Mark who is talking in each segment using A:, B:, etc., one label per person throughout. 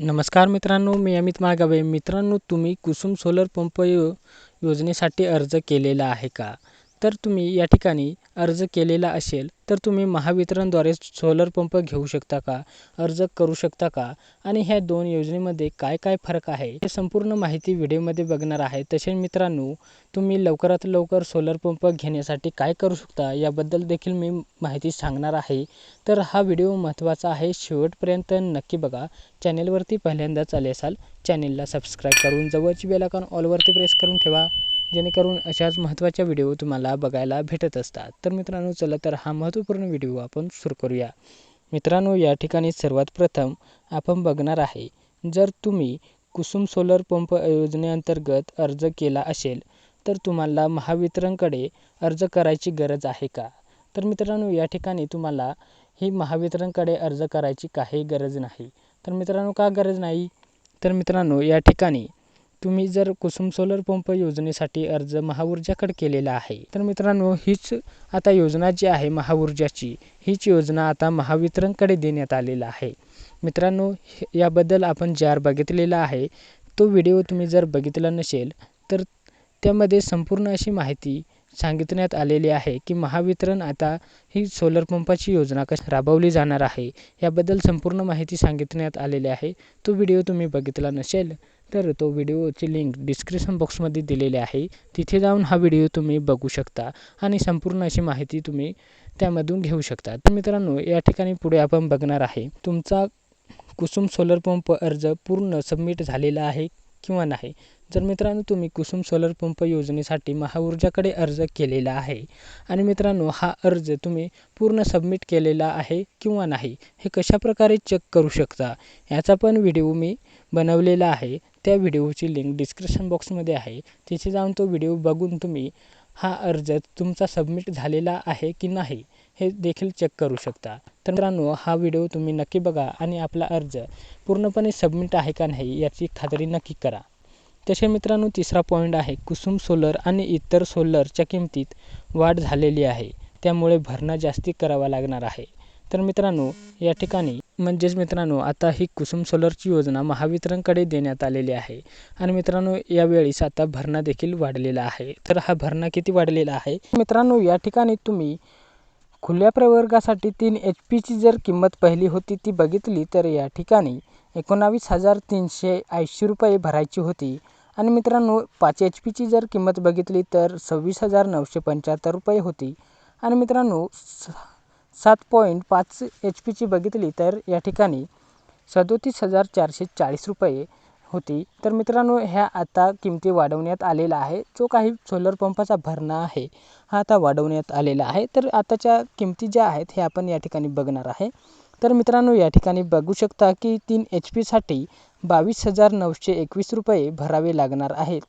A: नमस्कार मित्रांनो मी अमित मागावे. मित्रांनो तुम्ही कुसुम सोलर पंप यो योजनेसाठी अर्ज केलेला आहे का? तर तुम्ही या ठिकाणी अर्ज केलेला असेल तर तुम्ही महावितरणद्वारे सोलर पंप घेऊ शकता का? अर्ज करू शकता का? आणि ह्या दोन योजनेमध्ये काय काय फरक आहे? हे संपूर्ण माहिती व्हिडिओमध्ये बघणार आहे. तसे मित्रांनो तुम्ही लवकरात लवकर सोलर पंप घेण्यासाठी काय करू शकता याबद्दल देखील मी माहिती सांगणार आहे. तर हा व्हिडिओ महत्त्वाचा आहे. शेवटपर्यंत नक्की बघा. चॅनेलवरती पहिल्यांदाच आले असाल चॅनेलला सबस्क्राईब करून जवळची बेलाकॉन ऑलवरती प्रेस करून ठेवा. जेणेकरून अशाच महत्त्वाच्या व्हिडिओ तुम्हाला बघायला भेटत असतात. तर मित्रांनो चला तर हा महत्त्वपूर्ण व्हिडिओ आपण सुरू करूया. मित्रांनो या ठिकाणी सर्वात प्रथम आपण बघणार आहे जर तुम्ही कुसुम सोलर पंप योजनेअंतर्गत अर्ज केला असेल तर तुम्हाला महावितरणकडे अर्ज करायची गरज आहे का? तर मित्रांनो या ठिकाणी तुम्हाला ही महावितरणकडे अर्ज करायची काही गरज नाही. तर मित्रांनो का गरज नाही? तर मित्रांनो या ठिकाणी तुम्ही जर कुसुम सोलर पंप योजनेसाठी अर्ज महाऊर्जाकडे केलेला आहे तर मित्रांनो हीच आता योजना जी आहे महाऊर्जाची हीच योजना आता महावितरणकडे देण्यात आलेला आहे. मित्रांनो याबद्दल आपण जे बघितलेला आहे तो व्हिडिओ तुम्ही जर बघितला नसेल तर त्यामध्ये संपूर्ण अशी माहिती सांगितण्यात आलेली आहे की महावितरण आता ही सोलर पंपाची योजना कशी राबवली जाणार आहे याबद्दल संपूर्ण माहिती सांगितण्यात आलेली आहे. तो व्हिडिओ तुम्ही बघितला नसेल तर तो व्हिडिओची लिंक डिस्क्रिप्शन बॉक्समध्ये दिलेली आहे. तिथे जाऊन हा व्हिडिओ तुम्ही बघू शकता आणि संपूर्ण अशी माहिती तुम्ही त्यामधून घेऊ शकता. तर मित्रांनो या ठिकाणी पुढे आपण बघणार आहे तुमचा कुसुम सोलर पंप अर्ज पूर्ण सबमिट झालेला आहे. किंवा नाही जर मित्रांनो तुम्ही कुसुम सोलर पंप योजनेसाठी महाऊर्जाकडे अर्ज केलेला आहे आणि मित्रांनो हा अर्ज तुम्ही पूर्ण सबमिट केलेला आहे किंवा नाही हे कशाप्रकारे चेक करू शकता याचा पण व्हिडिओ मी बनवलेला आहे. त्या व्हिडिओची लिंक डिस्क्रिप्शन बॉक्समध्ये आहे. तिथे जाऊन तो व्हिडिओ बघून तुम्ही हा अर्ज तुमचा सबमिट झालेला आहे की नाही हे देखील चेक करू शकता. तर मित्रांनो हा व्हिडिओ तुम्ही नक्की बघा आणि आपला अर्ज पूर्णपणे सबमिट आहे का नाही याची खात्री नक्की करा. तसे मित्रांनो तिसरा पॉईंट आहे कुसुम सोलर आणि इतर सोलरच्या किमतीत वाढ झालेली आहे. त्यामुळे भरणा जास्ती करावा लागणार आहे. तर मित्रांनो या ठिकाणी म्हणजेच मित्रांनो आता ही कुसुम सोलरची योजना महावितरणकडे देण्यात आलेली आहे. आणि मित्रांनो यावेळीस आता भरणा देखील वाढलेला आहे. तर हा भरणा किती वाढलेला आहे? मित्रांनो या ठिकाणी तुम्ही खुल्या प्रवर्गासाठी तीन एच पीची जर किंमत पहिली होती ती बघितली तर या ठिकाणी एकोणावीस हजार तीनशे ऐंशी रुपये भरायची होती. आणि मित्रांनो पाच एच पीची जर किंमत बघितली तर सव्वीस हजार नऊशे पंच्याहत्तर रुपये होती. आणि मित्रांनो सात पॉईंट पाच एच पीची बघितली तर या ठिकाणी सदोतीस हजार चारशे चाळीस रुपये होती. तर मित्रांनो ह्या आता किमती वाढवण्यात आलेला आहे जो काही सोलर पंपाचा भरणा आहे हा आता वाढवण्यात आलेला आहे. तर आताच्या किमती ज्या आहेत हे आपण या ठिकाणी बघणार आहे. तर मित्रांनो या ठिकाणी बघू शकता की तीन एच पीसाठी बावीस हजार नऊशे एकवीस रुपये भरावे लागणार आहेत.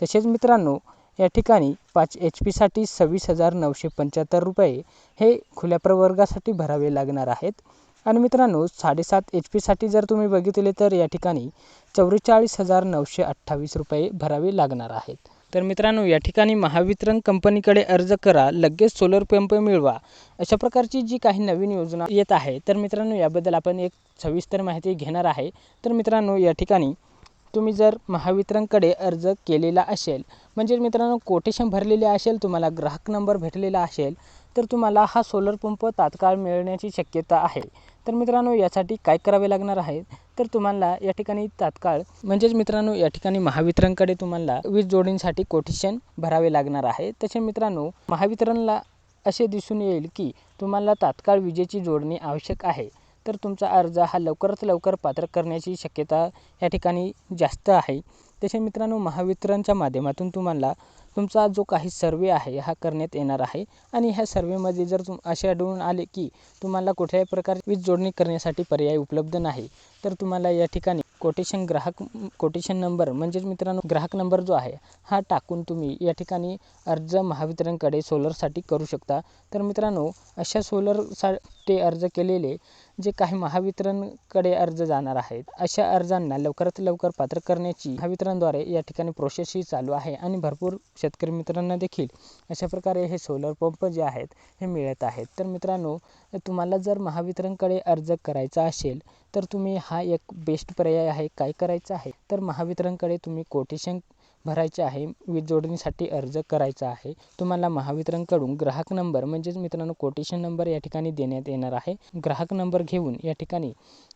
A: तसेच मित्रांनो या ठिकाणी पाच एच पीसाठी सव्वीस हजार नऊशे पंच्याहत्तर रुपये हे खुल्या प्रवर्गासाठी भरावे लागणार आहेत. आणि मित्रांनो साडेसात एच पीसाठी जर तुम्ही बघितले तर या ठिकाणी चौवेचाळीस हजार नऊशे अठ्ठावीस रुपये भरावे लागणार आहेत. तर मित्रांनो या ठिकाणी महावितरण कंपनीकडे अर्ज करा लगेच सोलर पंप मिळवा. अशा प्रकारची जी काही नवीन योजना येत आहे तर मित्रांनो याबद्दल आपण एक सविस्तर माहिती घेणार आहे. तर मित्रांनो या ठिकाणी तुम्ही जर महावितरणकडे अर्ज केलेला असेल म्हणजे मित्रांनो कोटेशन भरलेले असेल तुम्हाला ग्राहक नंबर भेटलेला असेल तर तुम्हाला हा सोलर पंप तात्काळ मिळण्याची शक्यता आहे. तर मित्रांनो यासाठी काय करावे लागणार आहे? तर तुम्हाला या ठिकाणी तात्काळ म्हणजेच मित्रांनो या ठिकाणी महावितरणकडे तुम्हाला वीज जोडणीसाठी कोटेशन भरावे लागणार आहे. तसे मित्रांनो महावितरणला असे दिसून येईल की तुम्हाला तात्काळ विजेची जोडणी आवश्यक आहे. तर तुमचा अर्ज हा लवकरात लवकर पात्र करण्याची शक्यता या ठिकाणी जास्त आहे. तसे मित्रांनो महावितरणच्या माध्यमातून तुम्हाला तुमचा जो काही सर्वे आहे हा करण्यात येणार आहे. आणि ह्या सर्वेमध्ये जर तुम असे आढळून आले की तुम्हाला कुठल्याही प्रकारची वीज जोडणी करण्यासाठी पर्याय उपलब्ध नाही तर तुम्हाला या ठिकाणी कोटेशन ग्राहक कोटेशन नंबर म्हणजेच मित्रांनो ग्राहक नंबर जो आहे हा टाकून तुम्ही या ठिकाणी अर्ज महावितरणकडे सोलरसाठी करू शकता. तर मित्रांनो अशा सोलरसाठी अर्ज केलेले जे काही महावितरणकडे अर्ज जाणार आहेत अशा अर्जांना लवकरात लवकर पात्र करण्याची महावितरणद्वारे या ठिकाणी प्रोसेस ही चालू आहे आणि भरपूर शेतकरी मित्रांना देखील अशा प्रकारे हे सोलर पंप जे आहेत हे मिळत आहेत. तर मित्रांनो तुम्हाला जर महावितरणकडे अर्ज करायचा असेल तर तुम्ही हा एक बेस्ट पर्याय आहे. काय करायचं आहे? तर महावितरणकडे तुम्ही कोटेशन भरायचे आहे. वीज जोडणीसाठी अर्ज करायचा आहे. तुम्हाला महावितरणकडून ग्राहक नंबर म्हणजेच मित्रांनो कोटेशन नंबर या ठिकाणी देण्यात येणार आहे. ग्राहक नंबर घेऊन या ठिकाणी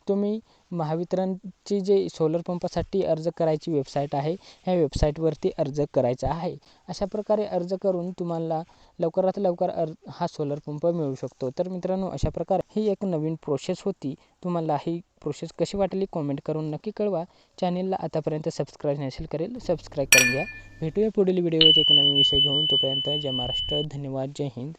A: तुम्ही महावितरणची जे सोलर पंपासाठी अर्ज करायची वेबसाईट आहे ह्या वेबसाईटवरती अर्ज करायचा आहे. अशा प्रकारे अर्ज करून तुम्हाला लवकरात लवकर अर् हा सोलर पंप मिळू शकतो. तर मित्रांनो अशा प्रकारे ही एक नवीन प्रोसेस होती. तुम्हाला ही प्रोसेस कशी वाटली कॉमेंट करून नक्की कळवा. चॅनेलला आतापर्यंत सबस्क्राईब नसेल करेल सबस्क्राईब करून घ्या. भेटूया पुढील व्हिडिओत एक नवीन विषय घेऊन. तोपर्यंत जय महाराष्ट्र धन्यवाद जय हिंद.